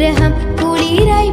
விக்கிரகம் குளிராய்